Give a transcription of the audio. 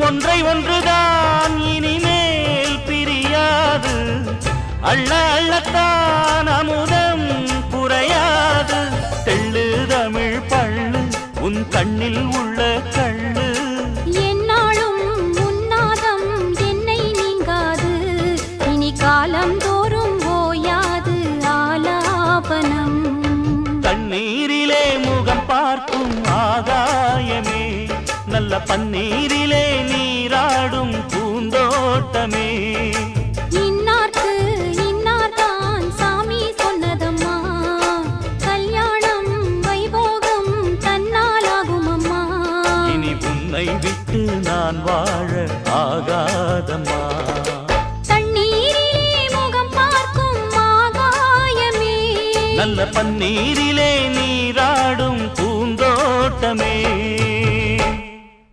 ஒன்றை ஒன்றுதான் இனிமேல் பிரியாது. அள்ள அள்ளத்தான் அமுதம் குறையாது. தெள்ளு தமிழ் பள்ளு உன் கண்ணில் உள்ள கள்ளு. என்னாலும் உன்னாதம் என்னை நீங்காது. இனி காலம் தோறும் ஓயாது ஆலாபனம். தண்ணீரிலே முகம் பார்க்கும் ஆகாயமே. நல்ல பன்னீரிலே நீராடும் பூந்தோட்டமே. இன்னார்க்கு இன்னார்தான் சாமி சொன்னதம்மா. கல்யாணம் வைபோகம் தன்னாலாகும் அம்மா இனி உன்னை விட்டு நான் வாழ ஆகாதம்மா. தண்ணீரிலே முகம் பார்க்கும் ஆகாயமே. நல்ல பன்னீரிலே நீ